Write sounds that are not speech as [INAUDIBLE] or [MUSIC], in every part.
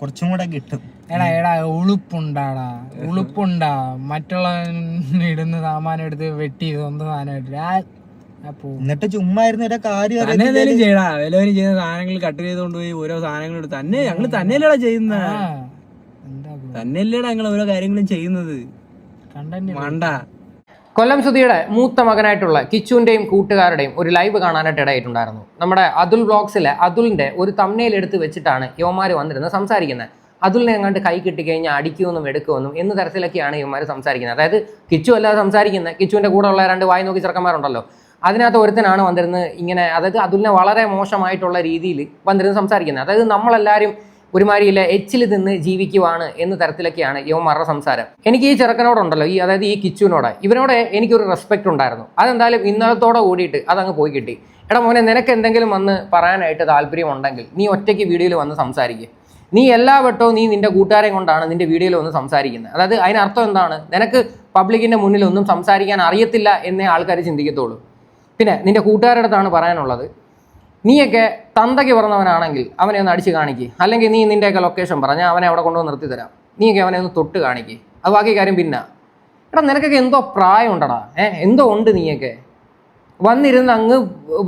കുറച്ചും കൂടെ കിട്ടും. എടാ എടാ ഉളുപ്പുണ്ടാടാ ഉളുപ്പുണ്ടാ. മറ്റുള്ള ഇടുന്ന സാമാനം എടുത്ത് വെട്ടി സ്വന്തം സാധനം ഇട്ടിട്ട് ആ ആ പോ എന്നിട്ട് ചുമ്മാ ഇരുന്ന് കാര്യം തന്നെ. എന്തെങ്കിലും ചെയ്യടാ. വല്ലവരും ചെയ്യുന്ന സാധനങ്ങൾ കട്ട് ചെയ്തുകൊണ്ട് പോയി ഓരോ സാധനങ്ങൾ എടുത്ത് തന്നെ ഞങ്ങൾ തന്നെയല്ലേടാ ചെയ്യുന്ന. തന്നെയല്ലേടാ ഞങ്ങൾ ഓരോ കാര്യങ്ങളും ചെയ്യുന്നത്. കണ്ടന്റ് മണ്ട. കൊല്ലം സുധിയുടെ മൂത്ത മകനായിട്ടുള്ള കിച്ചുവിന്റെയും കൂട്ടുകാരുടെയും ഒരു ലൈവ് കാണാനായിട്ട് ഇടയായിട്ടുണ്ടായിരുന്നു. നമ്മുടെ അതുൽ ബ്ലോഗ്സിലെ അതുലിന്റെ ഒരു തമ്മനയിൽ എടുത്ത് വെച്ചിട്ടാണ് യുവമാർ വന്നിരുന്നത് സംസാരിക്കുന്നത്. അതുലിനെ എങ്ങാണ്ട് കൈ കിട്ടിക്കഴിഞ്ഞാൽ അടിക്കുമെന്നും എടുക്കുമെന്നും എന്ന് തരത്തിലൊക്കെയാണ് യുവമാർ സംസാരിക്കുന്നത്. അതായത് കിച്ചു അല്ലാതെ സംസാരിക്കുന്നത് കിച്ചുവിന്റെ കൂടെ ഉള്ള രണ്ട് വായി നോക്കി ചെറുക്കന്മാരുണ്ടല്ലോ. അതിനകത്ത് ഒരുത്തനാണ് വന്നിരുന്നത് ഇങ്ങനെ അതായത് അതുലിനെ വളരെ മോശമായിട്ടുള്ള രീതിയിൽ വന്നിരുന്ന് സംസാരിക്കുന്നത്. അതായത് നമ്മളെല്ലാവരും ഒരുമാതിരിയില്ല എച്ചിൽ നിന്ന് ജീവിക്കുവാണ് എന്ന തരത്തിലൊക്കെയാണ് യുവമാരുടെ സംസാരം. എനിക്ക് ഈ ചെറുക്കനോടുണ്ടല്ലോ ഈ അതായത് ഈ കിച്ചുവിനോട് ഇവനോട് എനിക്കൊരു റെസ്പെക്ട് ഉണ്ടായിരുന്നു. അതെന്തായാലും ഇന്നലത്തോടെ കൂടിയിട്ട് അതങ്ങ് പോയി കിട്ടി. എടാ മോനെ നിനക്ക് എന്തെങ്കിലും വന്ന് പറയാനായിട്ട് താല്പര്യമുണ്ടെങ്കിൽ നീ ഒറ്റയ്ക്ക് വീഡിയോയിൽ വന്ന് സംസാരിക്കുക നീ എല്ലാ വട്ടവും നീ നിന്റെ കൂട്ടുകാരെയും കൊണ്ടാണ് നിന്റെ വീഡിയോയിൽ വന്ന് സംസാരിക്കുന്നത്. അതായത് അതിനർത്ഥം എന്താണ്? നിനക്ക് പബ്ലിക്കിന്റെ മുന്നിൽ ഒന്നും സംസാരിക്കാൻ അറിയത്തില്ല എന്നേ ആൾക്കാർ ചിന്തിക്കത്തുള്ളൂ. പിന്നെ നിന്റെ കൂട്ടുകാരുടെ അടുത്താണ് പറയാനുള്ളത്. നീയൊക്കെ തന്തയ്ക്ക് പറഞ്ഞവനാണെങ്കിൽ അവനെ ഒന്ന് അടിച്ച് കാണിക്കുക അല്ലെങ്കിൽ നീ നിന്റെയൊക്കെ ലൊക്കേഷൻ പറഞ്ഞാൽ അവനെ അവിടെ കൊണ്ടുവന്ന് നിർത്തി തരാം നീയൊക്കെ അവനെ ഒന്ന് തൊട്ട് കാണിക്കുക അത് ബാക്കി കാര്യം പിന്നെ. എടാ നിനക്കൊക്കെ എന്തോ പ്രായം ഉണ്ടടാ ഏ എന്തോ ഉണ്ട് നീയൊക്കെ? വന്നിരുന്ന് അങ്ങ്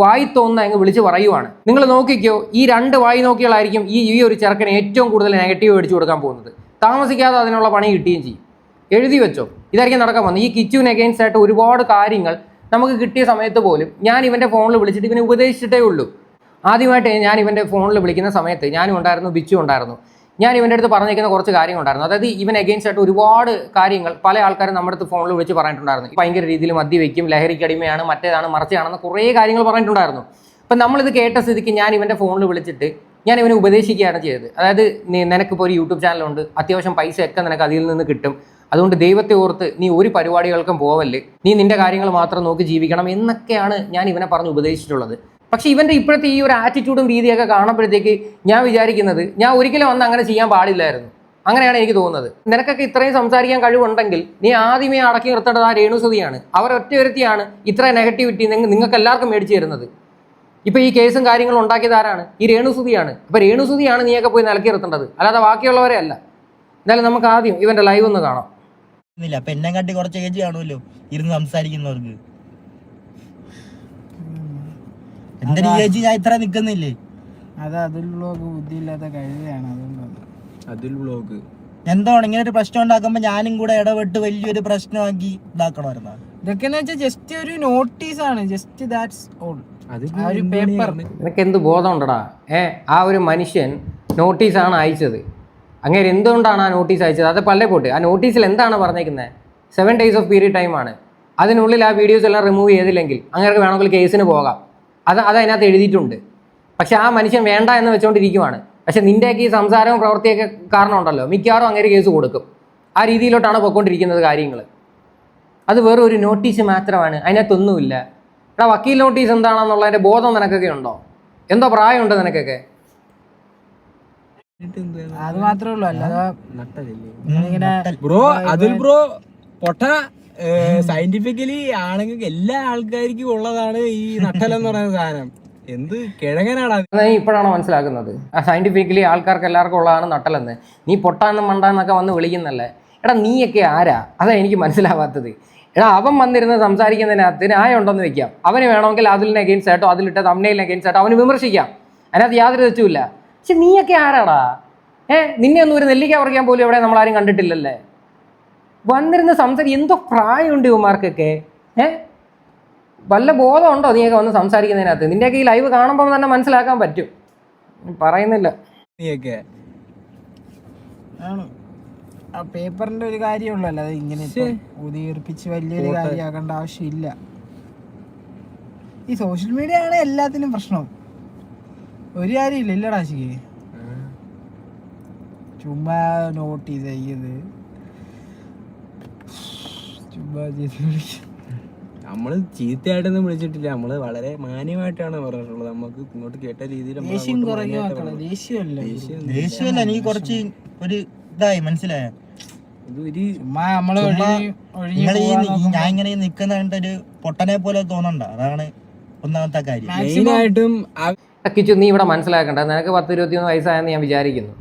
വായി തോന്നുന്ന അങ്ങ് വിളിച്ച് പറയുവാണ്. നിങ്ങൾ നോക്കിക്കോ ഈ രണ്ട് വായി നോക്കികളായിരിക്കും ഈ ഈ ഒരു ചെറുക്കന് ഏറ്റവും കൂടുതൽ നെഗറ്റീവ് മേടിച്ചു കൊടുക്കാൻ പോകുന്നത്. താമസിക്കാതെ അതിനുള്ള പണി കിട്ടുകയും ചെയ്യും. എഴുതി വെച്ചോ. ഇതായിരിക്കും നടക്കാൻ പോകുന്നത്. ഈ കിച്ചുവിന് അഗെയിൻസ്റ്റ് ആയിട്ട് ഒരുപാട് കാര്യങ്ങൾ നമുക്ക് കിട്ടിയ സമയത്ത് പോലും ഞാൻ ഇവന്റെ ഫോണിൽ വിളിച്ചിട്ട് ഇവനെ ഉപദേശിച്ചിട്ടേ ഉള്ളൂ. ആദ്യമായിട്ട് ഞാൻ ഇവന്റെ ഫോണിൽ വിളിക്കുന്ന സമയത്ത് ഞാനും ഉണ്ടായിരുന്നു ബിച്ചു ഉണ്ടായിരുന്നു. ഞാൻ ഇവന്റെ അടുത്ത് പറഞ്ഞിരിക്കുന്ന കുറച്ച് കാര്യങ്ങൾ ഉണ്ടായിരുന്നു അതായത് ഇവൻ അഗെയിൻസ്റ്റ് ആയിട്ട് ഒരുപാട് കാര്യങ്ങൾ പല ആൾക്കാരും നമ്മുടെ അടുത്ത് ഫോണിൽ വിളിച്ച് പറഞ്ഞിട്ടുണ്ടായിരുന്നു. ഭയങ്കര രീതിയിൽ മദ്യവെക്കും ലഹരിക്കടിമയാണ് മറ്റേതാണ് മറച്ചയാണെന്ന് കുറേ കാര്യങ്ങൾ പറഞ്ഞിട്ടുണ്ടായിരുന്നു. അപ്പം നമ്മളിത് കേട്ട സ്ഥിതിക്ക് ഞാൻ ഇവന്റെ ഫോണിൽ വിളിച്ചിട്ട് ഞാൻ ഇവനെ ഉപദേശിക്കുകയാണ് ചെയ്തത്. അതായത് നിനക്കിപ്പോൾ ഒരു യൂട്യൂബ് ചാനലുണ്ട് അത്യാവശ്യം പൈസയൊക്കെ നിനക്ക് അതിൽ നിന്ന് കിട്ടും. അതുകൊണ്ട് ദൈവത്തെ ഓർത്ത് നീ ഒരു പരിപാടികൾക്കും പോവല്ലേ. നീ നിന്റെ കാര്യങ്ങൾ മാത്രം നോക്കി ജീവിക്കണം എന്നൊക്കെയാണ് ഞാൻ ഇവനെ പറഞ്ഞ് ഉപദേശിച്ചിട്ടുള്ളത്. പക്ഷെ ഇവന്റെ ഇപ്പോഴത്തെ ഈ ഒരു ആറ്റിറ്റ്യൂഡും രീതിയൊക്കെ കാണുമ്പോഴത്തേക്ക് ഞാൻ വിചാരിക്കുന്നത് ഞാൻ ഒരിക്കലും വന്ന് അങ്ങനെ ചെയ്യാൻ പാടില്ലായിരുന്നു. അങ്ങനെയാണ് എനിക്ക് തോന്നുന്നത്. നിനക്കൊക്കെ ഇത്രയും സംസാരിക്കാൻ കഴിവുണ്ടെങ്കിൽ നീ ആദ്യമേ അടക്കി നിർത്തേണ്ടത് ആ രേണുസുതിയാണ് അവർ ഒറ്റ ഒരുത്തിയാണ് ഇത്ര നെഗറ്റിവിറ്റി നിങ്ങൾക്ക് എല്ലാവർക്കും മേടിച്ചു തരുന്നത്. ഇപ്പൊ ഈ കേസും കാര്യങ്ങളും ഉണ്ടാക്കിയത് ആരാണ്? ഈ രേണുസുതിയാണ് അപ്പൊ രേണുസുതിയാണ് നീയൊക്കെ പോയി നിലക്കി നിർത്തേണ്ടത്. അല്ലാതെ ബാക്കിയുള്ളവരെ അല്ല. എന്നാലും നമുക്ക് ആദ്യം ഇവന്റെ ലൈവ് ഒന്ന് കാണാം. അപ്പൊ എന്നെ കാട്ടി കുറച്ച് ഏജ് കാണുമല്ലോ? ഇരുന്ന് സംസാരിക്കുന്നവർക്ക്. എന്റെ ഈ ഏജ് ഞാൻ ഇത്ര നിക്കുന്നില്ലേ? അത് അതിലുള്ള ബുദ്ധിയില്ലാത്ത കഴിവാണ് അതുകൊണ്ടാണ്. അതിൽ ബ്ലോഗ് എന്താണ് ഇങ്ങനെ ഒരു പ്രശ്നം ഉണ്ടാക്കുമ്പോ ഞാനും കൂടെ ഇടപെട്ട് വലിയൊരു പ്രശ്നമാക്കി ഇതാക്കണമായിരുന്നു? ഇതൊക്കെ എന്ന് വെച്ചാൽ ജസ്റ്റ് ഒരു നോട്ടീസ് ആണ് ജസ്റ്റ് ദാറ്റ്സ് ഓൾ ഒരു പേപ്പർ നിനക്ക് എന്ത് ബോധമുണ്ടടാ? ഏ ആ ഒരു മനുഷ്യൻ നോട്ടീസാണ് അയച്ചത്. അങ്ങനെ എന്തുകൊണ്ടാണ് ആ നോട്ടീസ് അയച്ചത്? അത് പള്ളേ പോട്ട് ആ നോട്ടീസിൽ എന്താണ് പറഞ്ഞേക്കുന്നത് സെവൻ ഡേയ്സ് ഓഫ് പീരീഡ് ആണ്. അതിനുള്ളിൽ ആ വീഡിയോസ് എല്ലാം റിമൂവ് ചെയ്തില്ലെങ്കിൽ അങ്ങനെ വേണമെങ്കിൽ കേസിന് പോകാം. അത് അത് അതിനകത്ത് എഴുതിയിട്ടുണ്ട്. പക്ഷെ ആ മനുഷ്യൻ വേണ്ട എന്ന് വെച്ചുകൊണ്ടിരിക്കുവാണ് പക്ഷെ നിന്റെയൊക്കെ ഈ സംസാരവും പ്രവൃത്തിയൊക്കെ കാരണം ഉണ്ടല്ലോ മിക്കവാറും അങ്ങനെ കേസ് കൊടുക്കും. ആ രീതിയിലോട്ടാണ് പോയിക്കൊണ്ടിരിക്കുന്നത് കാര്യങ്ങൾ അത് വെറും ഒരു നോട്ടീസ് മാത്രമാണ്. അതിനകത്തൊന്നുമില്ല. എടാ വക്കീൽ നോട്ടീസ് എന്താണെന്നുള്ളതിന്റെ ബോധം നിനക്കൊക്കെ ഉണ്ടോ? എന്തോ പ്രായമുണ്ട് നിനക്കൊക്കെ? അത് മാത്രമേ ഉള്ളൂ. അല്ലാതെ ബ്രോ അതിൽ ബ്രോ പൊട്ട സയന്റിഫിക്കലി ആണെങ്കിൽ എല്ലാ ആൾക്കാർക്കും ഉള്ളതാണ് ഈ നട്ടലെന്ന് പറയുന്ന സാധനം. എന്ത് കിഴങ്ങനാടാ നീ ഇപ്പോഴാണോ മനസ്സിലാക്കുന്നത്? സയന്റിഫിക്കലി ആൾക്കാർക്ക് എല്ലാവർക്കും ഉള്ളതാണ് നട്ടലെന്ന് നീ പൊട്ടാന്നും മണ്ടാന്നൊക്കെ വന്ന് വിളിക്കുന്നല്ലേ? എടാ നീയൊക്കെ ആരാ? അതാ എനിക്ക് മനസ്സിലാവാത്തത്. എടാ അവൻ വന്നിരുന്ന് സംസാരിക്കുന്നതിനകത്ത് ഉണ്ടെന്ന് വെക്കാം. അവന് വേണമെങ്കിൽ അതിലിന് അഗെയിൻസ്റ്റ് ആയിട്ടോ അതിലിട്ട തമ്മിലിനെ അഗെയിൻസ്റ്റ് ആയിട്ടോ അവന് വിമർശിക്കാം. അതിനകത്ത് യാതൊരു തെറ്റുമില്ല. പക്ഷെ നീയൊക്കെ ആരാടാ? ഏഹ് നിന്നെ ഒന്നും ഒരു നെല്ലിക്ക പറിക്കാൻ പോലും ഇവിടെ നമ്മൾ ആരും കണ്ടിട്ടില്ലല്ലേ? വന്നിരുന്ന് സംസാരിക്കും എന്തോ പ്രായമുണ്ട് ഇവന്മാർക്കൊക്കെ. ഏ? വല്ല ബോധമുണ്ടോ നീയൊക്കെ വന്ന് സംസാരിക്കുന്നതിനകത്ത്? നിന്റെയൊക്കെ ഈ ലൈവ് കാണുമ്പോൾ തന്നെ മനസ്സിലാക്കാൻ പറ്റും. പറയുന്നില്ല. നീയൊക്കെ. ആണ്. ആ പേപ്പറിന്റെ ഒരു കാര്യമുള്ളല്ലോ അത് ഇങ്ങനെ ഊതിയർപ്പിച്ച് വലിയൊരു കാര്യമാകേണ്ട കാര്യമാക്കേണ്ട ആവശ്യമില്ല. ഈ സോഷ്യൽ മീഡിയ ആണ് എല്ലാത്തിനും പ്രശ്നം. ഒരു കാര്യമില്ല ഇല്ലടാ ശരി ചുമ്മാ നോട്ടീസ് ചെയ്യത്. നമ്മൾ ചീത്തയായിട്ടൊന്നും വിളിച്ചിട്ടില്ല. നമ്മൾ വളരെ മാന്യമായിട്ടാണ് പറഞ്ഞിട്ടുള്ളത് നമുക്ക് ഇങ്ങോട്ട് കേട്ട രീതിയിൽ. ദേഷ്യമല്ല ദേഷ്യം ദേഷ്യമല്ല. കുറച്ച് ഒരു ഇതായി മനസ്സിലായ? ഞാൻ ഇങ്ങനെ നിക്കുന്ന കണ്ടൊരു പൊട്ടനെ പോലെ തോന്നണ്ട. അതാണ് ഒന്നാമത്തെ കാര്യം. മെയിനായിട്ടും കിച്ചു നീ ഇവിടെ മനസ്സിലാക്കണ്ട. നിനക്ക് പത്ത് ഇരുപത്തിയൊന്ന് വയസ്സായെന്ന് ഞാൻ വിചാരിക്കുന്നു.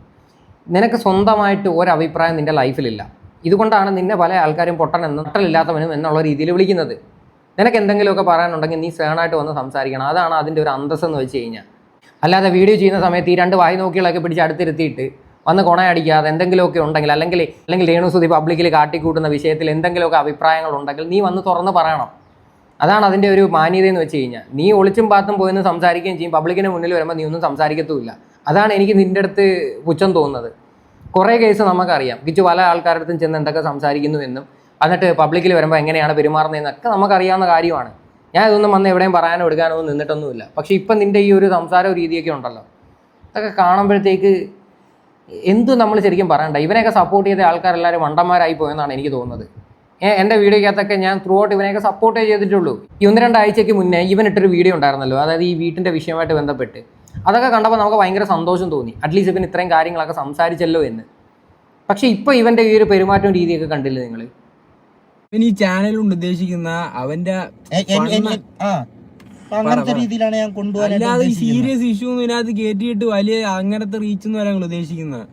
നിനക്ക് സ്വന്തമായിട്ട് ഒരു അഭിപ്രായം നിന്റെ ലൈഫിലില്ല. ഇതുകൊണ്ടാണ് നിന്നെ പല ആൾക്കാരും പൊട്ടനെന്നും നട്ടലില്ലാത്തവനും എന്നുള്ള രീതിയിൽ വിളിക്കുന്നത്. നിനക്ക് എന്തെങ്കിലുമൊക്കെ പറയാനുണ്ടെങ്കിൽ നീ സേണായിട്ട് വന്ന് സംസാരിക്കണം. അതാണ് അതിന്റെ ഒരു അന്തസ് എന്ന് വെച്ച് കഴിഞ്ഞാൽ. അല്ലാതെ വീഡിയോ ചെയ്യുന്ന സമയത്ത് ഈ രണ്ട് വായി നോക്കികളൊക്കെ പിടിച്ച് അടുത്തിരുത്തിയിട്ട് വന്ന് കൊണയടിക്കാതെ എന്തെങ്കിലുമൊക്കെ ഉണ്ടെങ്കിൽ അല്ലെങ്കിൽ അല്ലെങ്കിൽ രേണുസുതി പബ്ലിക്കിൽ കാട്ടിക്കൂട്ടുന്ന വിഷയത്തിൽ എന്തെങ്കിലുമൊക്കെ അഭിപ്രായങ്ങൾ ഉണ്ടെങ്കിൽ നീ വന്ന് തുറന്ന് പറയണം. അതാണ് അതിന്റെ ഒരു മാന്യത എന്ന് വെച്ച് കഴിഞ്ഞാൽ. നീ ഒളിച്ചും പാത്തും പോയിന്ന് സംസാരിക്കുകയും ചെയ്യും. പബ്ലിക്കിന് മുന്നിൽ വരുമ്പോൾ നീ ഒന്നും സംസാരിക്കത്തുമില്ല. അതാണ് എനിക്ക് നിന്റെ അടുത്ത് പുച്ഛം തോന്നുന്നത്. കുറേ കേസ് നമുക്കറിയാം. കിച്ചു പല ആൾക്കാരുടെ അടുത്തും ചെന്ന് എന്തൊക്കെ സംസാരിക്കുന്നു എന്നും എന്നിട്ട് പബ്ലിക്കിൽ വരുമ്പോൾ എങ്ങനെയാണ് പെരുമാറുന്നതെന്നൊക്കെ നമുക്കറിയാവുന്ന കാര്യമാണ്. ഞാൻ ഇതൊന്നും വന്ന് എവിടെയും പറയാനോ എടുക്കാനോ നിന്നിട്ടൊന്നുമില്ല. പക്ഷേ ഇപ്പം നിന്റെ ഈ ഒരു സംസാര രീതിയൊക്കെ ഉണ്ടല്ലോ. അതൊക്കെ കാണുമ്പോഴത്തേക്ക് എന്തും നമ്മൾ ശരിക്കും പറയണ്ട. ഇവനെയൊക്കെ സപ്പോർട്ട് ചെയ്ത ആൾക്കാരെല്ലാവരും മണ്ടന്മാരായി പോയെന്നാണ് എനിക്ക് തോന്നുന്നത്. എന്റെ വീഡിയോക്കകത്തൊക്കെ ഞാൻ ത്രൂ ഔട്ട് ഇവനെയൊക്കെ സപ്പോർട്ടേ ചെയ്തിട്ടുള്ളൂ. ഈ ഒന്ന് രണ്ടാഴ്ചയ്ക്ക് മുന്നേ ഇവനിട്ടൊരു വീഡിയോ ഉണ്ടായിരുന്നല്ലോ. അതായത് ഈ വീട്ടിന്റെ വിഷയമായിട്ട് ബന്ധപ്പെട്ട്. അതൊക്കെ കണ്ടപ്പോൾ നമുക്ക് ഭയങ്കര സന്തോഷം തോന്നി. അറ്റ്ലീസ്റ്റ് ഇവൻ ഇത്രയും കാര്യങ്ങളൊക്കെ സംസാരിച്ചല്ലോ എന്ന്. പക്ഷേ ഇപ്പോൾ ഇവന്റെ ഈ ഒരു പെരുമാറ്റം രീതിയൊക്കെ കണ്ടില്ലേ നിങ്ങൾ ഇവൻ ഈ ചാനലുണ്ട് ഉദ്ദേശിക്കുന്ന അവന്റെ അങ്ങനത്തെ രീതിയിലാണ് ഞാൻ കൊണ്ടുപോകാനായിട്ട് അല്ലാതെ സീരിയസ് ഇഷ്യൂ ഒന്നും ഇതിനകത്ത് കയറ്റിയിട്ട് വലിയ അങ്ങനത്തെ റീച്ച് എന്ന് പറയാൻ ഉദ്ദേശിക്കുന്നത്.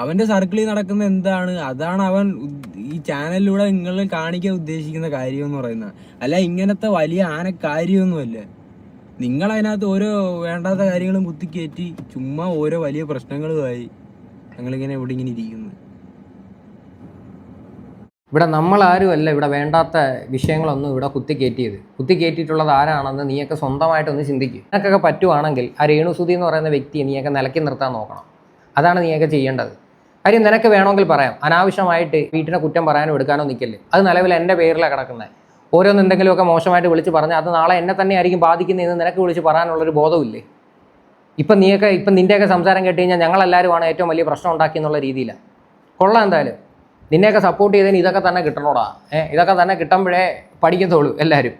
അവന്റെ സർക്കിളിൽ നടക്കുന്ന എന്താണ്? അതാണ് അവൻ ഈ ചാനലിലൂടെ നിങ്ങൾ കാണിക്കാൻ ഉദ്ദേശിക്കുന്ന കാര്യം എന്ന് പറയുന്നത്. അല്ല ഇങ്ങനത്തെ വലിയ ആന കാര്യമൊന്നുമല്ല നിങ്ങൾ അതിനകത്ത് ഓരോ വേണ്ടാത്ത കാര്യങ്ങളും കുത്തിക്കയറ്റി ചുമ്മാ ഓരോ വലിയ പ്രശ്നങ്ങളുമായി ഞങ്ങളിങ്ങനെ ഇവിടെ ഇങ്ങനെ ഇരിക്കുന്നു. ഇവിടെ നമ്മൾ ആരുമല്ല ഇവിടെ വേണ്ടാത്ത വിഷയങ്ങളൊന്നും ഇവിടെ കുത്തിക്കയറ്റിയത് കുത്തിക്കയറ്റിയിട്ടുള്ളത് ആരാണെന്ന് നീയൊക്കെ സ്വന്തമായിട്ടൊന്ന് ചിന്തിക്കും. നിനക്കൊക്കെ പറ്റുവാണെങ്കിൽ ആ രേണുസുതി എന്ന് പറയുന്ന വ്യക്തിയെ നീയൊക്കെ നിലക്കി നിർത്താൻ നോക്കണം. അതാണ് നീയൊക്കെ ചെയ്യേണ്ടത്. കാര്യം നിനക്ക് വേണമെങ്കിൽ പറയാം. അനാവശ്യമായിട്ട് വീട്ടിനെ കുറ്റം പറയാനോ എടുക്കാനോ നിൽക്കല്ലേ. അത് നിലവിൽ എന്റെ പേരിലാണ് കിടക്കുന്നത്. ഓരോന്ന് എന്തെങ്കിലുമൊക്കെ മോശമായിട്ട് വിളിച്ച് പറഞ്ഞാൽ അത് നാളെ എന്നെ തന്നെ ആയിരിക്കും ബാധിക്കുന്നതെന്ന് നിനക്ക് വിളിച്ച് പറയാനുള്ളൊരു ബോധമില്ലേ ഇപ്പം നീയൊക്കെ ഇപ്പം നിന്റെയൊക്കെ സംസാരം കേട്ട് കഴിഞ്ഞാൽ ഞങ്ങളെല്ലാവരുമാണ് ഏറ്റവും വലിയ പ്രശ്നം ഉണ്ടാക്കി എന്നുള്ള രീതിയിലാണ് കൊള്ളാം എന്തായാലും. നിന്നെയൊക്കെ സപ്പോർട്ട് ചെയ്തതിന് ഇതൊക്കെ തന്നെ കിട്ടണോടാ. ഏ ഇതൊക്കെ തന്നെ കിട്ടുമ്പോഴേ പഠിക്കത്തുള്ളൂ എല്ലാവരും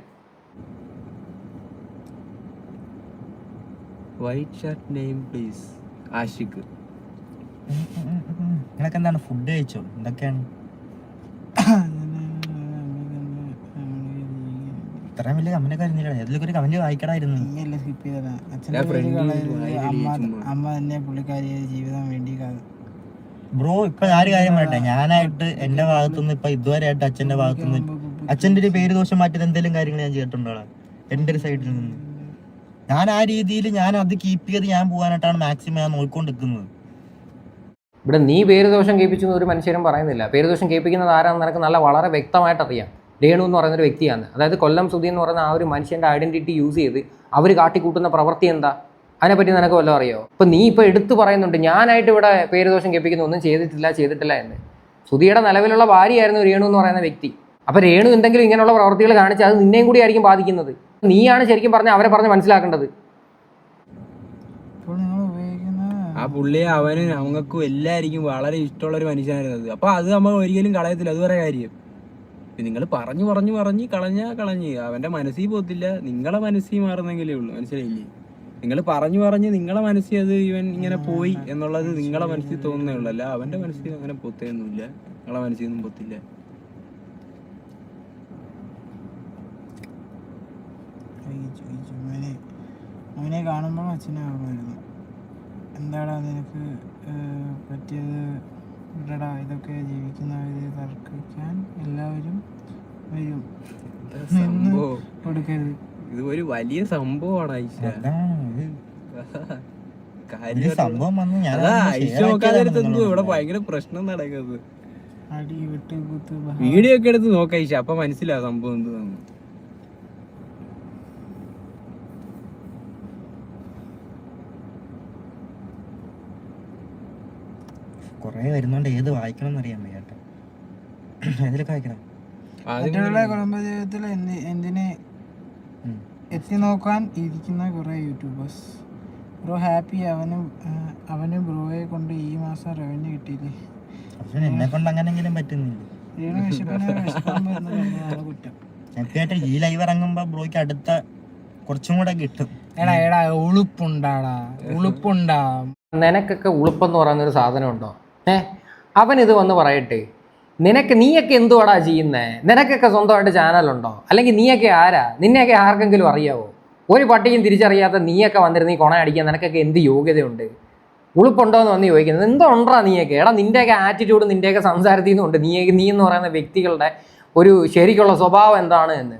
white shirt name please Ashiq നിനക്ക് എന്താണ് ഫുഡ് കഴിച്ചോ? എന്തൊക്കെയാണ്? ഇത്രയും വലിയ കമന്റ് കഴിഞ്ഞില്ല ഏതെങ്കിലും ഒരു കമന്റ് വായിക്കണമായിരുന്നു. ചെയ്തതാ. അച്ഛന്റെ ഞാൻ പേര് കളയരുത്. വായിലില്ല അമ്മ അമ്മ തന്നെ പുള്ളിക്കാരിയെ ജീവിതം വേണ്ടി ബ്രോ ഇപ്പൊ ഞാനൊരു കാര്യം പറയട്ടെ. ഞാനായിട്ട് എന്റെ ഭാഗത്തുനിന്ന് ഇപ്പൊ ഇതുവരെ ആയിട്ട് അച്ഛന്റെ ഭാഗത്തുനിന്ന് അച്ഛന്റെ ഒരു പേര് ദോഷം മാറ്റിയത് എന്തെങ്കിലും കാര്യങ്ങൾ ഞാൻ ചെയ്തിട്ടുണ്ടോ എന്റെ ഒരു സൈഡിൽ നിന്ന്. ഞാൻ ആ രീതിയിൽ ഞാൻ അത് കീപ്പ് ചെയ്ത് ഞാൻ പോകാനായിട്ടാണ് മാക്സിമം ഞാൻ നോക്കിക്കൊണ്ടിരിക്കുന്നത്. ഇവിടെ നീ പേരുദോഷം കേൾപ്പിച്ചു എന്ന് ഒരു മനുഷ്യരും പറയുന്നില്ല. പേര് ദോഷം കേൾപ്പിക്കുന്നത് ആരാന്ന് നിനക്ക് നല്ല വളരെ വ്യക്തമായിട്ട് അറിയാം രേണു എന്ന് പറയുന്നൊരു വ്യക്തിയാണ്. അതായത് കൊല്ലം സുധി എന്ന് പറയുന്ന ആ ഒരു മനുഷ്യന്റെ ഐഡന്റിറ്റി യൂസ് ചെയ്ത് അവർ കാട്ടിക്കൂട്ടുന്ന പ്രവൃത്തി എന്താ? അതിനെപ്പറ്റി നിനക്ക് വല്ലതും അറിയോ? ഇപ്പം നീ ഇപ്പോൾ എടുത്തു പറയുന്നുണ്ട് ഞാനായിട്ട് ഇവിടെ പേരുദോഷം കേൾപ്പിക്കുന്ന ഒന്നും ചെയ്തിട്ടില്ല ചെയ്തിട്ടില്ല എന്ന്. സുധിയുടെ നിലവിലുള്ള ഭാര്യയായിരുന്നു രേണു എന്ന് പറയുന്ന വ്യക്തി. അപ്പോൾ രേണു എന്തെങ്കിലും ഇങ്ങനെയുള്ള പ്രവൃത്തികൾ കാണിച്ചാൽ അത് നിന്നെയും കൂടി ആയിരിക്കും ബാധിക്കുന്നത്. നീയാണ് ശരിക്കും പറഞ്ഞ അവരെ പറഞ്ഞ് മനസ്സിലാക്കേണ്ടത്. ആ പുള്ളിയെ അവനും ഞങ്ങൾക്കും എല്ലാവർക്കും വളരെ ഇഷ്ടമുള്ള ഒരു മനുഷ്യനായിരുന്നു അത്. അപ്പൊ അത് നമ്മൾ ഒരിക്കലും കളയത്തില്ല. അത് വേറെ കാര്യം. നിങ്ങൾ പറഞ്ഞു പറഞ്ഞു പറഞ്ഞ് കളഞ്ഞ കളഞ്ഞ്. അവന്റെ മനസ്സിൽ പോകത്തില്ല നിങ്ങളെ മനസ്സിൽ മാറുന്നെങ്കിലേ ഉള്ളൂ. മനസ്സിലായില്ലേ? നിങ്ങൾ പറഞ്ഞു പറഞ്ഞ് നിങ്ങളെ മനസ്സിൽ അത് ഇവൻ ഇങ്ങനെ പോയി എന്നുള്ളത് നിങ്ങളെ മനസ്സിൽ തോന്നുന്നേ ഉള്ളൂ. അല്ല അവന്റെ മനസ്സിൽ അങ്ങനെ പൊത്തൊന്നുമില്ല നിങ്ങളെ മനസ്സിൽ ഒന്നും പൊത്തില്ല. അവനെ കാണുമ്പോൾ അച്ഛനെ ഓർമ്മ വരുന്നു. എന്താടാ നിനക്ക് പറ്റിയത്? ഇല്ലടാ ഇതൊക്കെ ജീവിക്കുന്നവരെ തർക്കിക്കാൻ എല്ലാവരും വരും. സംഭവം? കൊടുക്കരുത്. ഇത് ഒരു വലിയ സംഭവമാണ് ഐഷ. സംഭവം ഇവിടെ ഭയങ്കര പ്രശ്നം നടക്കുന്നത്. വീഡിയോ ഒക്കെ എടുത്ത് നോക്കാം ഐഷ അപ്പൊ മനസ്സിലാവും സംഭവം എന്തുവാന്ന്. കൊറേ വരുന്നോണ്ട് ഏത് വായിക്കണം എന്നറിയാൻ വയ്യാട്ടെ. ഏതിലൊക്കെ വായിക്കണം? മറ്റുള്ള കുടുംബ ജീവിതത്തിൽ എന്തിനെ എത്തി നോക്കാൻ ഇരിക്കുന്ന കുറെ യൂട്യൂബേഴ്സ്. ബ്രോ ഹാപ്പി അവനും അവനും ബ്രോയെ കൊണ്ട് ഈ മാസം റവന്യൂ കിട്ടിയില്ലേ? പക്ഷെ എന്നെ കൊണ്ട് അങ്ങനെങ്കിലും പറ്റുന്നില്ല? ഹാപ്പിയായിട്ട് ഈ ലൈവ് ഇറങ്ങുമ്പോ ബ്രോയ്ക്ക് അടുത്ത കുറച്ചും കൂടെ കിട്ടും. എടാ എടാ ഉളുപ്പുണ്ടാടാ ഉളുപ്പുണ്ടാ. നിനക്കൊക്കെ ഉളുപ്പെന്ന് പറയുന്ന ഒരു സാധനം ഉണ്ടോ ഏ? അവൻ ഇത് വന്ന് പറയട്ടെ നിനക്ക് നീയൊക്കെ എന്തുവാടാ ചെയ്യുന്നേ? നിനക്കൊക്കെ സ്വന്തമായിട്ട് ചാനലുണ്ടോ? അല്ലെങ്കിൽ നീയൊക്കെ ആരാ? നിന്നെയൊക്കെ ആർക്കെങ്കിലും അറിയാവോ? ഒരു പട്ടിയും തിരിച്ചറിയാത്ത നീയൊക്കെ വന്നിരുന്ന് ഈ കൊണ അടിക്കാൻ നിനക്കൊക്കെ എന്ത് യോഗ്യതയുണ്ട്? ഉളുപ്പുണ്ടോ എന്ന് വന്ന് ചോദിക്കുന്നത് എന്തോ ഉണ്ടാ നീയൊക്കെ? എടാ നിന്റെയൊക്കെ ആറ്റിറ്റ്യൂഡ് നിന്റെയൊക്കെ സംസാരത്തിൽ നിന്നുണ്ട് നീ നീ എന്ന് പറയുന്ന വ്യക്തികളുടെ ഒരു ശരിക്കുള്ള സ്വഭാവം എന്താണ് എന്ന്?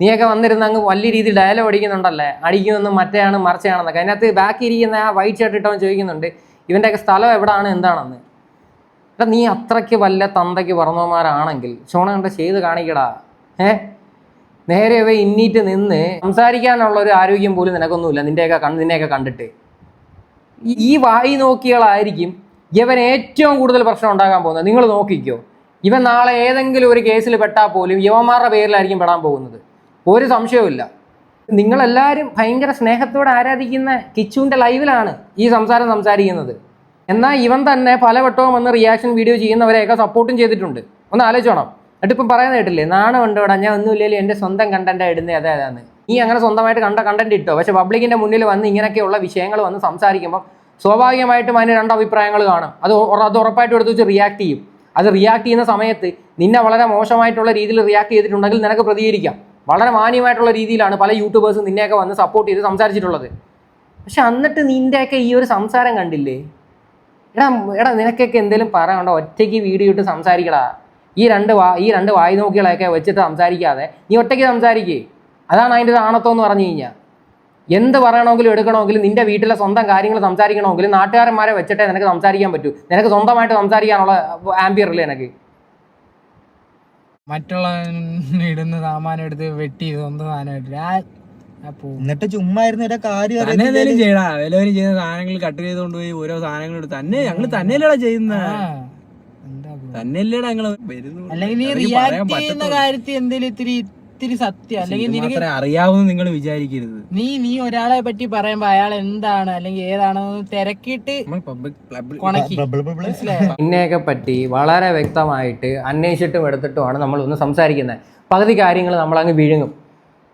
നീയൊക്കെ വന്നിരുന്ന് അങ്ങ് വലിയ രീതിയിൽ ഡയലോഗ് അടിക്കുന്നുണ്ടല്ലേ? അടിക്കുന്നൊന്നും മറ്റേയാണ് മറിച്ചാണെന്നൊക്കെ അതിനകത്ത് ബാക്കി ഇരിക്കുന്ന ആ വൈറ്റ് ഷർട്ട് ഇട്ടവൻ ചോദിക്കുന്നുണ്ട് ഇവന്റെയൊക്കെ സ്ഥലം എവിടെയാണ് എന്താണെന്ന്. എടാ നീ അത്രയ്ക്ക് വല്ല തന്തയ്ക്ക് പറഞ്ഞവന്മാരാണെങ്കിൽ ചോണ കണ്ട ചെയ്ത് കാണിക്കടാ. ഏ? നേരെ പോയി ഇന്നീറ്റ് നിന്ന് സംസാരിക്കാനുള്ള ഒരു ആരോഗ്യം പോലും നിനക്കൊന്നുമില്ല നിന്റെയൊക്കെ കണ്ട് നിന്നെയൊക്കെ കണ്ടിട്ട്. ഈ- വായി നോക്കികളായിരിക്കും ഇവൻ ഏറ്റവും കൂടുതൽ പ്രശ്നം ഉണ്ടാകാൻ പോകുന്നത്. നിങ്ങൾ നോക്കിക്കോ. ഇവൻ നാളെ ഏതെങ്കിലും ഒരു കേസിൽ പെട്ടാൽ പോലും യുവമാരുടെ പേരിലായിരിക്കും പെടാൻ പോകുന്നത്. ഒരു സംശയവുമില്ല. നിങ്ങളെല്ലാവരും ഭയങ്കര സ്നേഹത്തോടെ ആരാധിക്കുന്ന കിച്ചുവിന്റെ ലൈവിലാണ് ഈ സംസാരം സംസാരിക്കുന്നത്. എന്നാൽ ഇവൻ തന്നെ പലവട്ടവും വന്ന് റിയാക്ഷൻ വീഡിയോ ചെയ്യുന്നവരെയൊക്കെ സപ്പോർട്ടും ചെയ്തിട്ടുണ്ട്. ഒന്ന് ആലോചിച്ചോണം എന്നിട്ട് ഇപ്പം പറയുന്നത് കേട്ടില്ലേ നാണം ഉണ്ട് ഇവിടെ ഞാൻ ഒന്നുമില്ലെങ്കിലും എന്റെ സ്വന്തം കണ്ടന്റ് ഇടുന്നത് അതെ അതാണ് നീ അങ്ങനെ സ്വന്തമായിട്ട് കണ്ട കണ്ടന്റ് ഇട്ടോ? പക്ഷേ പബ്ലിക്കിന്റെ മുന്നിൽ വന്ന് ഇങ്ങനെയൊക്കെയുള്ള വിഷയങ്ങൾ വന്ന് സംസാരിക്കുമ്പോൾ സ്വാഭാവികമായിട്ടും അതിന് രണ്ട് അഭിപ്രായങ്ങൾ കാണും. അത് അത് ഉറപ്പായിട്ടും എടുത്ത് വെച്ച് റിയാക്ട് ചെയ്യും. അത് റിയാക്ട് ചെയ്യുന്ന സമയത്ത് നിന്നെ വളരെ മോശമായിട്ടുള്ള രീതിയിൽ റിയാക്ട് ചെയ്തിട്ടുണ്ടെങ്കിൽ നിനക്ക് പ്രതികരിക്കാം. വളരെ മാന്യമായിട്ടുള്ള രീതിയിലാണ് പല യൂട്യൂബേഴ്സും നിന്നെയൊക്കെ വന്ന് സപ്പോർട്ട് ചെയ്ത് സംസാരിച്ചിട്ടുള്ളത്. പക്ഷെ എന്നിട്ട് നിന്റെയൊക്കെ ഈ ഒരു സംസാരം കണ്ടില്ലേ? എടാ എടാ നിനക്കൊക്കെ എന്തെങ്കിലും പറയാനുണ്ടോ ഒറ്റയ്ക്ക് വീഡിയോ ഇട്ട് സംസാരിക്കടാ. ഈ രണ്ട് വാ ഈ രണ്ട് വായി നോക്കികളെയൊക്കെ വെച്ചിട്ട് സംസാരിക്കാതെ നീ ഒറ്റയ്ക്ക് സംസാരിക്കേ. അതാണ് അതിന്റെ ഒരു എന്ന് പറഞ്ഞു കഴിഞ്ഞാൽ എന്ത് പറയണമെങ്കിലും എടുക്കണമെങ്കിലും നിന്റെ വീട്ടിലെ സ്വന്തം കാര്യങ്ങൾ സംസാരിക്കണമെങ്കിലും നാട്ടുകാരന്മാരെ വെച്ചിട്ടേ നിനക്ക് സംസാരിക്കാൻ പറ്റൂ. നിനക്ക് സ്വന്തമായിട്ട് സംസാരിക്കാനുള്ള ആംബിയർ ഇല്ലേ നിനക്ക്. മറ്റുള്ള ഇടുന്ന സാമാനം എടുത്ത് വെട്ടി സ്വന്തം സാധനം ഇട്ടിട്ട് ആ ആ പോവും എന്നിട്ട് ചുമ്മാ കാര്യം തന്നെ. എന്തെങ്കിലും ചെയ്യടാ. വിലവരും ചെയ്യുന്ന സാധനങ്ങൾ കട്ട് ചെയ്ത് കൊണ്ടുപോയി ഓരോ സാധനങ്ങൾ എടുത്ത് തന്നെ ഞങ്ങൾ തന്നെയല്ലേടാ ചെയ്യുന്ന? തന്നെയല്ലേടാ ഞങ്ങൾ വരുന്നു അല്ലെങ്കിൽ നീ റിയാക്ട് ചെയ്യുന്ന കാര്യത്തിൽ എന്തെങ്കിലും ഇത്തിരി ഇത്തിരി സത്യം. അല്ലെങ്കിൽ നിനക്ക് അറിയാവുന്ന നിങ്ങൾ വിചാരിക്കരുത്. നീ നീ ഒരാളെ പറ്റി പറയുമ്പോ അയാൾ എന്താണ്? അല്ലെങ്കിൽ ഏതാണെന്ന് തിരക്കിയിട്ട് എന്നെയൊക്കെ [LAUGHS] പറ്റി വളരെ വ്യക്തമായിട്ട് അന്വേഷിച്ചിട്ടും എടുത്തിട്ടുമാണ് നമ്മൾ ഒന്ന് സംസാരിക്കുന്നത്. പകുതി കാര്യങ്ങൾ നമ്മൾ അങ്ങ് വിഴുങ്ങും.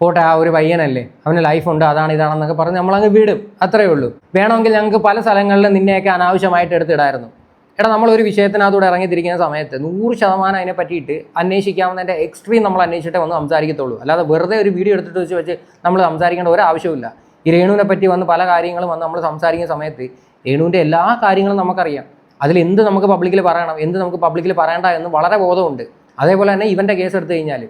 പോട്ടെ ആ ഒരു പയ്യനല്ലേ? അവന് ഉണ്ട് അതാണ് ഇതാണെന്നൊക്കെ പറഞ്ഞ് നമ്മളങ്ങ് വിടും. അത്രയേ ഉള്ളൂ. വേണമെങ്കിൽ ഞങ്ങൾക്ക് പല സ്ഥലങ്ങളിലും നിന്നെയൊക്കെ അനാവശ്യമായിട്ട് എടുത്തിടായിരുന്നു. എടാ നമ്മൾ ഒരു വിഷയത്തിനകത്തൂടെ ഇറങ്ങിത്തിരിക്കുന്ന സമയത്ത് നൂറ് ശതമാനം അതിനെ പറ്റിയിട്ട് അന്വേഷിക്കാവുന്നതിന്റെ എക്സ്ട്രീം നമ്മൾ അന്വേഷിച്ചിട്ടേ വന്ന് സംസാരിക്കത്തുള്ളൂ. അല്ലാതെ വെറുതെ ഒരു വീഡിയോ എടുത്തിട്ട് വെച്ച് വെച്ച് നമ്മൾ സംസാരിക്കേണ്ട ഒരു ആവശ്യമില്ല ഈ രേണുവിനെ പറ്റി വന്ന് പല കാര്യങ്ങളും വന്ന് നമ്മൾ സംസാരിക്കുന്ന സമയത്ത് രേണുവിന്റെ എല്ലാ കാര്യങ്ങളും നമുക്കറിയാം. അതിൽ എന്ത് നമുക്ക് പബ്ലിക്കിൽ പറയണം എന്ത് നമുക്ക് പബ്ലിക്കിൽ പറയണ്ട എന്ന് വളരെ ബോധമുണ്ട്. അതേപോലെ തന്നെ ഇവന്റെ കേസ് എടുത്തു കഴിഞ്ഞാൽ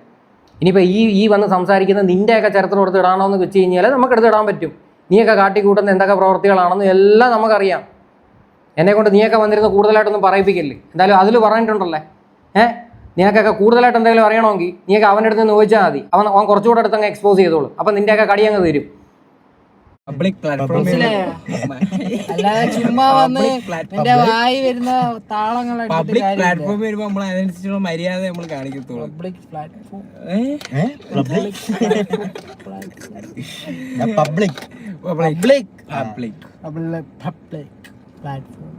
ഇനിയിപ്പോൾ ഈ ഈ വന്ന് സംസാരിക്കുന്ന നിന്റെയൊക്കെ ചരിത്രം എടുത്ത് ഇടാണോ എന്ന് വെച്ച് കഴിഞ്ഞാൽ നമുക്ക് എടുത്തിടാൻ പറ്റും. നീയൊക്കെ കാട്ടിക്കൂട്ടുന്ന എന്തൊക്കെ പ്രവർത്തികളാണെന്ന് എല്ലാം നമുക്കറിയാം. എന്നെ കൊണ്ട് നീയൊക്കെ വന്നിരുന്ന് കൂടുതലായിട്ടൊന്നും പറയിപ്പിക്കില്ലേ? എന്തായാലും അതിൽ പറഞ്ഞിട്ടുണ്ടല്ലേ? ഏ? നിനക്കൊക്കെ കൂടുതലായിട്ട് എന്തെങ്കിലും അറിയണമെങ്കിൽ നീയൊക്കെ അവന്റെ അടുത്ത് നിന്ന് ചോദിച്ചാൽ മതി. അവൻ അവൻ കുറച്ചുകൂടെ അടുത്ത് അങ്ങ് എക്സ്പോസ് ചെയ്തോളൂ. അപ്പം നിന്റെയൊക്കെ കടി അങ്ങ് തരും. പബ്ലിക് പ്ലാറ്റ്ഫോമിൽ മനസ്സിലായോ? അല്ലാതെ ചുമ്മാ വന്ന് നിന്റെ വായി വരുന്ന താളങ്ങൾ പബ്ലിക് വരുമ്പോ നമ്മൾ അതിനനുസരിച്ചുള്ള മര്യാദ നമ്മൾ കാണിക്കത്തുള്ളൂ. പബ്ലിക് പ്ലാറ്റ്ഫോം ഏ? Public public public public public platform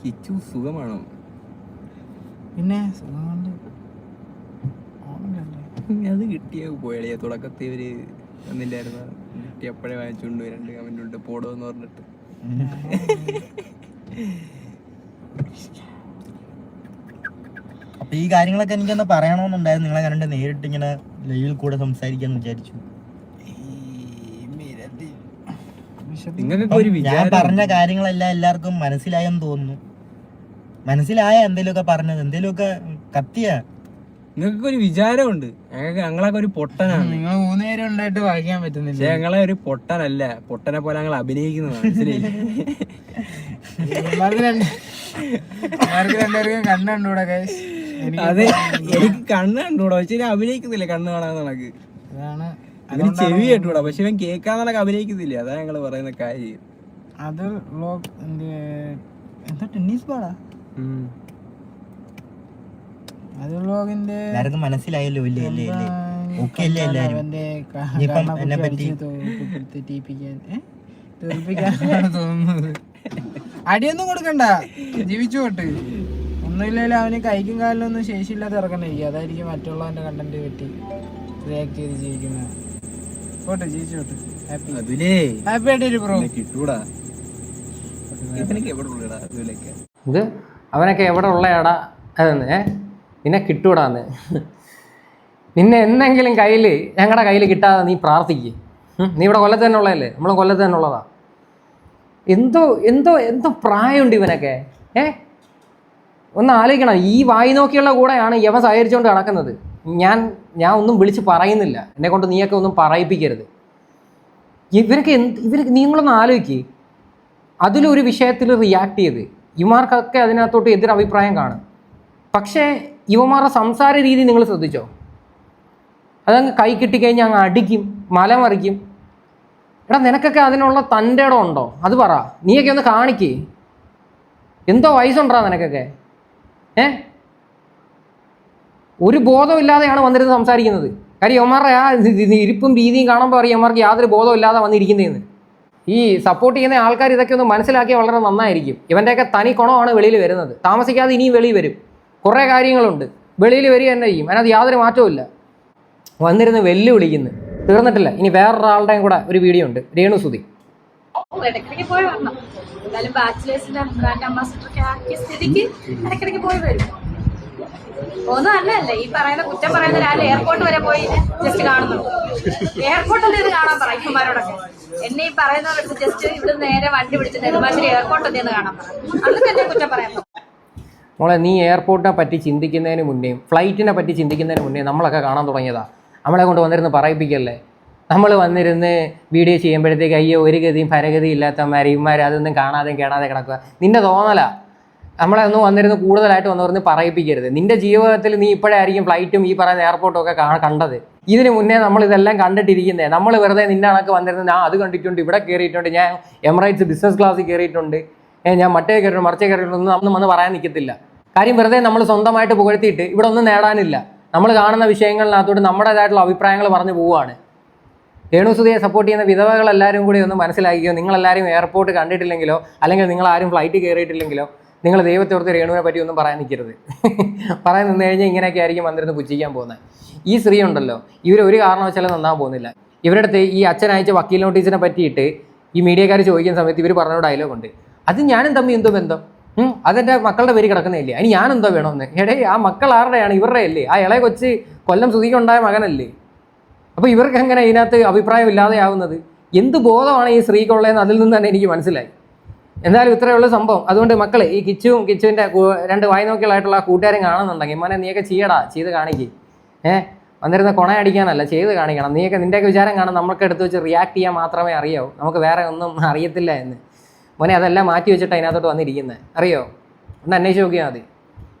Kichu സുഖമാണോ? പിന്നെ സുഖമുണ്ട്? അത് കിട്ടിയ പോയളിയ തുടക്കത്തിൽ ഇവർ വന്നില്ലായിരുന്ന? കിട്ടിയപ്പോഴേ വാങ്ങിച്ചുകൊണ്ട് രണ്ട് കമന്റ് ഉണ്ട് പോടോ എന്ന് പറഞ്ഞിട്ട്. അപ്പൊ ഈ കാര്യങ്ങളൊക്കെ എനിക്കൊന്ന് പറയണമെന്നുണ്ടായിരുന്നു നിങ്ങളെ കണ്ടിട്ട് നേരിട്ട് ഇങ്ങനെ ലൈവിൽ കൂടെ സംസാരിക്കാന്ന് വിചാരിച്ചു. നിങ്ങൾക്കൊക്കെ ഒരു ഞാൻ വിചാരം പറഞ്ഞ കാര്യങ്ങളെല്ലാം എല്ലാവർക്കും മനസ്സിലായെന്ന് തോന്നുന്നു. മനസ്സിലായ എന്തേലുമൊക്കെ പറഞ്ഞത് എന്തേലുമൊക്കെ കത്തിയ. നിങ്ങൾക്കൊക്കെ ഒരു വിചാരമുണ്ട്. ഞങ്ങൾക്ക് ഞങ്ങളൊക്കെ ഒരു പൊട്ടനാണ്. നിങ്ങൾ മൂന്നുപേരും ഉണ്ടായിട്ട് വായിക്കാൻ പക്ഷെ പറ്റുന്നില്ല ഞങ്ങളെ ഒരു പൊട്ടനല്ല. പൊട്ടനെ പോലെ ഞങ്ങൾ അഭിനയിക്കുന്നതാണ്. മനസ്സിലായി? ഇവന്മാർക്ക് രണ്ട് ഇവന്മാർക്ക് രണ്ടുപേർക്കും കണ്ണുണ്ടൂടെ guys. എനിക്ക് അതെ എനിക്ക് കണ്ണ് കണ്ടുകൂടാ. പക്ഷെ ഞാൻ അഭിനയിക്കുന്നില്ല കണ്ണ് കാണാൻ അതാണ് ഇവന് ചെവി കേട്ടൂടാ. പക്ഷെ ഇവൻ കേൾക്കാന്നുള്ള അഭിനയിക്കുന്നില്ല? അതാ ഞങ്ങൾ പറയുന്ന കാര്യം. അത് വ്ലോഗ് എന്താ ടെന്നീസ് ബാളാ അത് വ്ലോഗിന്റെ എല്ലാവർക്കും മനസ്സിലായല്ലോ ഇല്ലേ? ഇല്ലേ അല്ലേ എല്ലാരും? എന്നെ പറ്റി-? തെറിപ്പിക്കാനാണ് [LAUGHS] തോന്നുന്നത്. അടിയൊന്നും കൊടുക്കണ്ട. ജീവിച്ചു പോട്ട്. ഒന്നുമില്ലല്ലോ അവന് കൈക്കും കാലിലൊന്നും ശേഷിയില്ലാതെ ഇറക്കണ്ടിരിക്കുക അതായിരിക്കും മറ്റുള്ളവന്റെ കണ്ടന്റ് കിട്ടി റിയാക്ട് ചെയ്ത് ജീവിക്കുന്നത്. പോട്ടെ ജീവിച്ചു പോട്ട്. ഹാപ്പി അതിലേ. ഹാപ്പി ആയിട്ട് ബ്രോ. ഇവനെ കിട്ടൂടാ ഇവനൊക്കെ എവിടെ ഉള്ളടാ ഇത് അവനൊക്കെ എവിടെ ഉള്ളയാടാ? അതെന്ന് ഏ? നിന്നെ കിട്ടൂടാന്ന്. നിന്നെ എന്തെങ്കിലും കയ്യിൽ ഞങ്ങളുടെ കയ്യിൽ കിട്ടാതെ നീ പ്രാർത്ഥിക്കുക നീ ഇവിടെ കൊല്ലത്ത് തന്നെ ഉള്ളതല്ലേ? നമ്മളും കൊല്ലത്ത് തന്നെ ഉള്ളതാ. എന്തോ എന്തോ എന്തോ പ്രായമുണ്ട് ഇവനൊക്കെ ഏ? ഒന്ന് ആലോചിക്കണം. ഈ വായി നോക്കിയുള്ള കൂടെയാണ് യവൻ സഹകരിച്ചുകൊണ്ട് നടക്കുന്നത്. ഞാൻ ഞാൻ ഒന്നും വിളിച്ച് പറയുന്നില്ല. എന്നെ കൊണ്ട് നീയൊക്കെ ഒന്നും പറയിപ്പിക്കരുത്. ഇവരൊക്കെ എന്ത് ഇവർ നിങ്ങളൊന്ന് ആലോചിക്കുക അതിലൊരു വിഷയത്തിൽ റിയാക്ട് ചെയ്ത്. ഇവന്മാർക്കൊക്കെ അതിനകത്തോട്ട് എതിരഭിപ്രായം കാണും. പക്ഷേ ഇവന്മാരുടെ സംസാര രീതി നിങ്ങൾ ശ്രദ്ധിച്ചോ? അതങ്ങ് കൈ കിട്ടിക്കഴിഞ്ഞാൽ അങ്ങ് അടിക്കും മലമറിക്കും എടാ നിനക്കൊക്കെ അതിനുള്ള തന്റെ ഇടം ഉണ്ടോ? അത് പറ. നീയൊക്കെ ഒന്ന് കാണിക്കേ. എന്തോ വയസ്സുണ്ടോ നിനക്കൊക്കെ. ഏ? ഒരു ബോധമില്ലാതെയാണ് വന്നിരുന്ന് സംസാരിക്കുന്നത്. കാര്യം യവന്മാരുടെ ആ ഇരിപ്പും രീതിയും കാണുമ്പോൾ അറിയാം യവന്മാർക്ക് യാതൊരു ബോധമില്ലാതെ വന്നിരിക്കുന്നതെന്ന് ഈ സപ്പോർട്ട് ചെയ്യുന്ന ആൾക്കാർ ഇതൊക്കെ ഒന്ന് മനസ്സിലാക്കിയാൽ വളരെ നന്നായിരിക്കും. ഇവന്റെയൊക്കെ തനി കുണമാണ് വെളിയിൽ വരുന്നത്. താമസിക്കാതെ ഇനിയും വെളിയിൽ വരും. കുറേ കാര്യങ്ങളുണ്ട്. വെളിയിൽ വരിക തന്നെ ചെയ്യും. അതിനകത്ത് യാതൊരു മാറ്റവും ഇല്ല. വന്നിരുന്ന് വെല്ലുവിളിക്കുന്നു. തീർന്നിട്ടില്ല. ഇനി വേറൊരാളുടെയും കൂടെ ഒരു വീഡിയോ ഉണ്ട്. രേണു ഇടയ്ക്കിടയ്ക്ക് പോയി വരണം. എന്തായാലും ബാച്ചിലേഴ്സിന്റെ ബ്രാൻഡ് സ്ഥിതിക്ക് ഇടയ്ക്കിടയ്ക്ക് പോയി വരും. ഒന്നും അല്ലല്ലേ ഈ പറയുന്ന കുറ്റം പറയുന്ന ഒരാൾ എയർപോർട്ട് വരെ പോയി ജസ്റ്റ് കാണുന്നുണ്ട്. എയർപോർട്ടിൽ ഇത് കാണാൻ പറ ഇപ്പന്മാരോടൊക്കെ എന്നെ ഈ പറയുന്നവരുടെ ജസ്റ്റ് ഇവിടെ നേരെ വണ്ടി പിടിച്ച് നെടുമ്പാശ്ശേരി എയർപോർട്ടിൽ നിന്ന് കാണാൻ പറ. അന്നൊക്കെ എന്നെ കുറ്റം പറയാൻ മോളെ നീ എയർപോർട്ടിനെ പറ്റി ചിന്തിക്കുന്നതിന് മുന്നേയും ഫ്ലൈറ്റിനെ പറ്റി ചിന്തിക്കുന്നതിന് മുന്നേ നമ്മളൊക്കെ കാണാൻ തുടങ്ങിയതാ. നമ്മളെ കൊണ്ട് വന്നിരുന്ന് പറയിപ്പിക്കല്ലേ? നമ്മൾ വന്നിരുന്ന് വീഡിയോ ചെയ്യുമ്പോഴത്തേക്ക് അയ്യോ ഒരു ഗതിയും ഭരഗതിയും ഇല്ലാത്തമാർ ഇമാർ അതൊന്നും കാണാതെയും കേടാതെ കിടക്കുക നിന്നെ തോന്നലാ? നമ്മളെ ഒന്ന് വന്നിരുന്ന് കൂടുതലായിട്ട് വന്നവരുന്ന് പറയിപ്പിക്കരുത്. നിന്റെ ജീവിതത്തിൽ നീ ഇപ്പോഴായിരിക്കും ഫ്ലൈറ്റും ഈ പറയുന്ന എയർപോർട്ടും ഒക്കെ കണ്ടത്. ഇതിന് മുന്നേ നമ്മൾ ഇതെല്ലാം കണ്ടിട്ടിരിക്കുന്നേ. നമ്മൾ വെറുതെ നിന്റെ കണക്ക് വന്നിരുന്ന് ഞാൻ അത് കണ്ടിട്ടുണ്ട് ഇവിടെ കയറിയിട്ടുണ്ട് ഞാൻ എമറൈറ്റ്സ് ബിസിനസ് ക്ലാസ്സിൽ കയറിയിട്ടുണ്ട് ഞാൻ മറ്റേ കയറിയിട്ടുണ്ട് മറിച്ചേ കയറിയിട്ടുണ്ട് ഒന്നും വന്ന് പറയാൻ നിൽക്കത്തില്ല കാര്യം വെറുതെ നമ്മൾ സ്വന്തമായിട്ട് പുകഴ്ത്തിയിട്ട് ഇവിടെ ഒന്നും നേടാനില്ല. നമ്മൾ കാണുന്ന വിഷയങ്ങളിനകത്തോട്ട് നമ്മുടേതായിട്ടുള്ള അഭിപ്രായങ്ങൾ പറഞ്ഞു പോവുകയാണ്. രേണുസുതിയെ സപ്പോർട്ട് ചെയ്യുന്ന വിധവകളെല്ലാവരും കൂടി ഒന്ന് മനസ്സിലാക്കിയോ നിങ്ങളെല്ലാവരും എയർപോർട്ട് കണ്ടിട്ടില്ലെങ്കിലോ അല്ലെങ്കിൽ നിങ്ങൾ ആരും ഫ്ലൈറ്റ് കയറിയിട്ടില്ലെങ്കിലോ നിങ്ങൾ ദൈവത്തെ ഓർത്ത് രേണുവിനെ പറ്റി ഒന്നും പറയാൻ നിൽക്കരുത്. പറയാൻ നിന്ന് കഴിഞ്ഞാൽ ഇങ്ങനെയൊക്കെ ആയിരിക്കും വന്നിരുന്ന് പുച്ഛിക്കാൻ പോകുന്നത്. ഈ സ്ത്രീ ഉണ്ടല്ലോ. ഇവർ ഒരു കാരണവശാലും നന്നാൻ പോകുന്നില്ല. ഇവരുടെ അടുത്ത് ഈ അച്ഛൻ അയച്ച വക്കീൽ നോട്ടീസിനെ പറ്റിയിട്ട് ഈ മീഡിയക്കാർ ചോദിക്കുന്ന സമയത്ത് ഇവർ പറഞ്ഞ ഡയലോഗ് ഉണ്ട്. അത് ഞാനും തമ്മിൽ എന്തോ ബന്ധം? അതെന്റെ മക്കളുടെ പേര് കിടക്കുന്നില്ലേ അതിന് ഞാൻ എന്തോ വേണമെന്ന്? എടേ ആ മക്കൾ ആരുടെയാണ്? ഇവരുടെ അല്ലേ ആ ഇളയ കൊച്ച് കൊല്ലം സുധിക്കുണ്ടായ മകനല്ലേ? അപ്പോൾ ഇവർക്ക് എങ്ങനെ ഇതിനകത്ത് അഭിപ്രായം ഇല്ലാതെയാവുന്നത് എന്ത് ബോധമാണ് ഈ സ്ത്രീക്കുള്ളതെന്ന് അതിൽ നിന്ന് തന്നെ എനിക്ക് മനസ്സിലായി. എന്തായാലും ഇത്രയുള്ള സംഭവം. അതുകൊണ്ട് മക്കളെ ഈ കിച്ചുവും കിച്ചുവിന്റെ രണ്ട് വായി നോക്കികളായിട്ടുള്ള കൂട്ടുകാരും കാണുന്നുണ്ടെങ്കിൽ മോനെ നീയൊക്കെ ചെയ്യടാ ചെയ്ത് കാണിക്ക്. ഏഹ് വന്നിരുന്ന കൊണയടിക്കാനല്ല ചെയ്ത് കാണിക്കണം. നീയൊക്കെ നിന്റെയൊക്കെ വിചാരം കാണാൻ നമുക്ക് എടുത്ത് വെച്ച് റിയാക്ട് ചെയ്യാൻ മാത്രമേ അറിയാവൂ. നമുക്ക് വേറെ ഒന്നും [LAUGHS] അറിയത്തില്ല എന്ന്. മോനെ അതെല്ലാം മാറ്റി വെച്ചിട്ട് അതിനകത്തോട്ട് വന്നിരിക്കുന്നത് അറിയോ? ഒന്ന് അന്വേഷിച്ച് നോക്കിയാൽ മതി.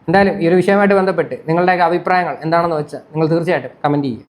എന്തായാലും ഈ ഒരു വിഷയമായിട്ട് ബന്ധപ്പെട്ട് നിങ്ങളുടെയൊക്കെ അഭിപ്രായങ്ങൾ എന്താണെന്ന് വെച്ചാൽ നിങ്ങൾ തീർച്ചയായിട്ടും കമന്റ് ചെയ്യും.